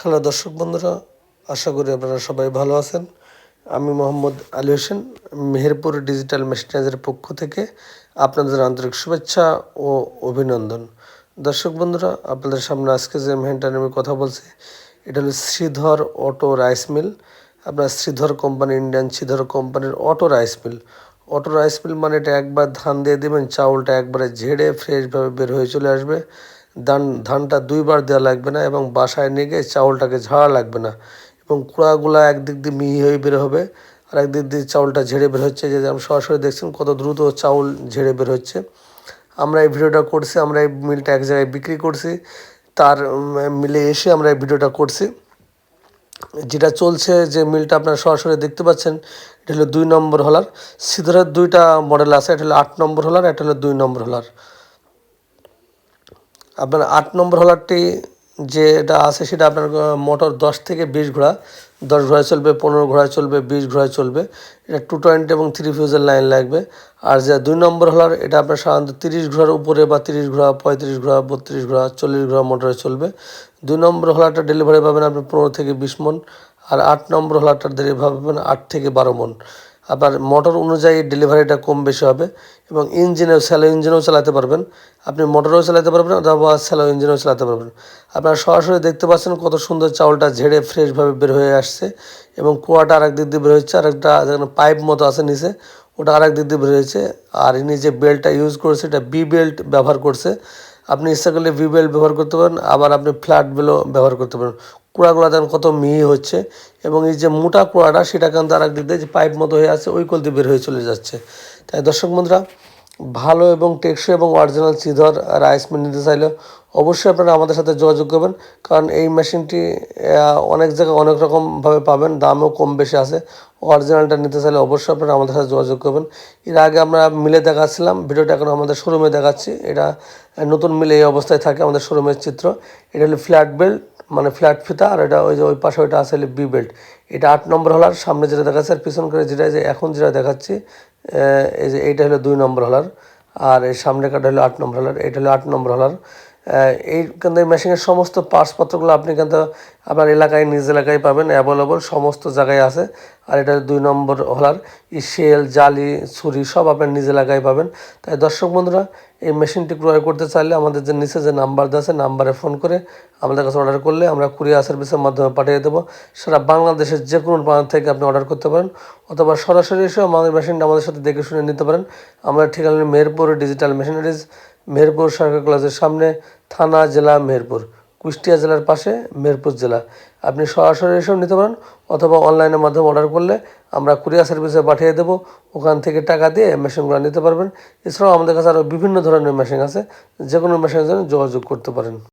Hello দর্শক বন্ধুরা, আশা করি আপনারা সবাই ভালো আছেন। আমি মোহাম্মদ আলী হোসেন, মেহেরপুর ডিজিটাল মেশিনাইজের পক্ষ থেকে আপনাদের আন্তরিক শুভেচ্ছা ও অভিনন্দন। দর্শক বন্ধুরা, আপনাদের সামনে আজকে যে মেহেনটা নিয়ে কথা বলছি, এটা হলো শ্রীধর অটো রাইস মিল। আপনার শ্রীধর কোম্পানি, ইন্ডিয়ান শ্রীধর কোম্পানির auto rice mill. Auto rice mill মানে এটা একবার ধান দিয়ে দেবেন, চাউলটা একবারে ঝেড়ে ফ্রেশভাবে বের হয়ে চলে আসবে। ধান, ধানটা দুইবার দেওয়া লাগবে না এবং বাসায় নিয়ে গিয়ে চাউলটাকে ঝাড়া লাগবে না। এবং কুড়াগুলা একদিক দিয়ে মিহি হয়ে বের হবে আর একদিক দিয়ে চাউলটা ঝেড়ে বের হচ্ছে। যে আমি সরাসরি দেখছেন কত দ্রুত চাউল ঝেড়ে বের হচ্ছে। আমরা এই ভিডিওটা করছি, আমরা এই মিলটা এক জায়গায় বিক্রি করছি। তার মিলে এসে আমরা এই ভিডিওটা করছি। যেটা চলছে, যে মিলটা আপনারা সরাসরি দেখতে পাচ্ছেন, এটা হলো দুই নম্বর হলার। সিধরের দুইটা মডেল আছে, এটা হলো আট নম্বর হলার, এটা হলো দুই নম্বর হলার। আপনার আট নম্বর হলারটি যেটা আছে সেটা আপনার মোটর দশ থেকে বিশ ঘোড়া। দশ ঘোড়ায় চলবে, পনেরো ঘোড়ায় চলবে, বিশ ঘোড়ায় চলবে। এটা টু টোয়েন্টি এবং থ্রি ফিউজের লাইন লাগবে। আর যে দুই নম্বর হলার, এটা আপনার সাধারণত তিরিশ ঘোড়ার উপরে বা তিরিশ ঘোড়া, পঁয়ত্রিশ ঘোড়া, বত্রিশ ঘোড়া, চল্লিশ ঘোড়া মোটরে চলবে। দুই নম্বর হলারটা ডেলিভারি পাবেন আপনি পনেরো থেকে বিশ মন। আর আট নম্বর হলারটার ডেলিভারি পাবেন আট থেকে বারো মন। আপনার মোটর অনুযায়ী ডেলিভারিটা কম বেশি হবে এবং ইঞ্জিনেও স্যালো ইঞ্জিনেও চালাতে পারবেন। আপনি মোটরেও চালাতে পারবেন অথবা স্যালো ইঞ্জিনেও চালাতে পারবেন। আপনারা সরাসরি দেখতে পাচ্ছেন কত সুন্দর চাউলটা ঝেড়ে ফ্রেশভাবে বের হয়ে আসছে এবং কুয়াটা আরেক দিক দিয়ে বের হচ্ছে, আরেকটা যেখানে পাইপ মতো আছে নিচে, ওটা আরেক দিক দিয়ে বের হয়েছে। আর ইনি যে বেল্টটা ইউজ করছে, এটা বি বেল্ট ব্যবহার করছে। আপনি ইচ্ছা করলে ভি ব্যবহার করতে পারেন, আবার আপনি ফ্ল্যাট ব্যবহার করতে পারেন। কুড়াগুলো দেখেন কত মিহি হচ্ছে, এবং এই যে মোটা কুড়াটা, সেটা কিন্তু আর দিক দিয়ে যে পাইপ মতো হয়ে আছে, ওই কলতে বের হয়ে চলে যাচ্ছে। তাই দর্শক বন্ধুরা, ভালো এবং টেকসই এবং অরিজিনাল চিধর রাইস মিল নিতে চাইলে অবশ্যই আপনারা আমাদের সাথে যোগাযোগ করবেন, কারণ এই মেশিনটি অনেক জায়গায় অনেক রকমভাবে পাবেন, দামও কম বেশি আছে। অরিজিনালটা নিতে চাইলে অবশ্যই আপনারা আমাদের সাথে যোগাযোগ করবেন। এর আগে আমরা মিলে দেখাচ্ছিলাম, ভিডিওটা এখন আমাদের শোরুমে দেখাচ্ছি। এটা নতুন মিলে এই অবস্থায় থাকে আমাদের শোরুমের চিত্র। এটা হলো ফ্ল্যাট বেল্ট মানে ফ্ল্যাট ফিতা, আর এটা ওই যে ওই পাশে ওইটা আছে বি বেল্ট এটা আট নম্বর হলার সামনে যেটা দেখাচ্ছে আর পিছন করে যেটা যে এখন যেটা দেখাচ্ছি এই যে এইটা হলো দুই নম্বর হলার আর এই সামনে কাটা হলো আট নম্বর হলার এটা হলো আট নম্বর হলার এই কিন্তু এই মেশিনের সমস্ত পার্টসপত্রগুলো আপনি কিন্তু আপনার এলাকায়, নিজ এলাকায় পাবেন অ্যাভেলেবল সমস্ত জায়গায় আছে। আর এটা দুই নম্বর হলার শেল জালি, ছুরি সব আপনার নিজ এলাকায় পাবেন। তাই দর্শক বন্ধুরা, এই মেশিনটি ক্রয় করতে চাইলে আমাদের যে নিচে যে নাম্বার দেওয়া আছে, নাম্বারে ফোন করে আমাদের কাছে অর্ডার করলে আমরা কুরিয়ার সার্ভিসের মাধ্যমে পাঠিয়ে দেবো। সারা বাংলাদেশের যে কোনো প্রান্ত থেকে আপনি অর্ডার করতে পারেন, অথবা সরাসরি এসেও আমাদের মেশিনটা আমাদের সাথে দেখে শুনে নিতে পারেন। আমরা ঠিকানা মেহেরপুর ডিজিটাল মেশিনারিজ মেহেরপুর সরকার কলেজের সামনে, থানা, জেলা মেহেরপুর কুষ্টিয়া জেলার পাশে মেরপুর জেলা। আপনি সরাসরি এসব নিতে পারেন অথবা অনলাইনের মাধ্যমে অর্ডার করলে আমরা কুরিয়ার সার্ভিসে পাঠিয়ে দেবো। ওখান থেকে টাকা দিয়ে মেশিনগুলো নিতে পারবেন। এছাড়াও আমাদের কাছে আরও বিভিন্ন ধরনের মেশিন আছে। যে কোনো মেশিনের জন্য যোগাযোগ করতে পারেন।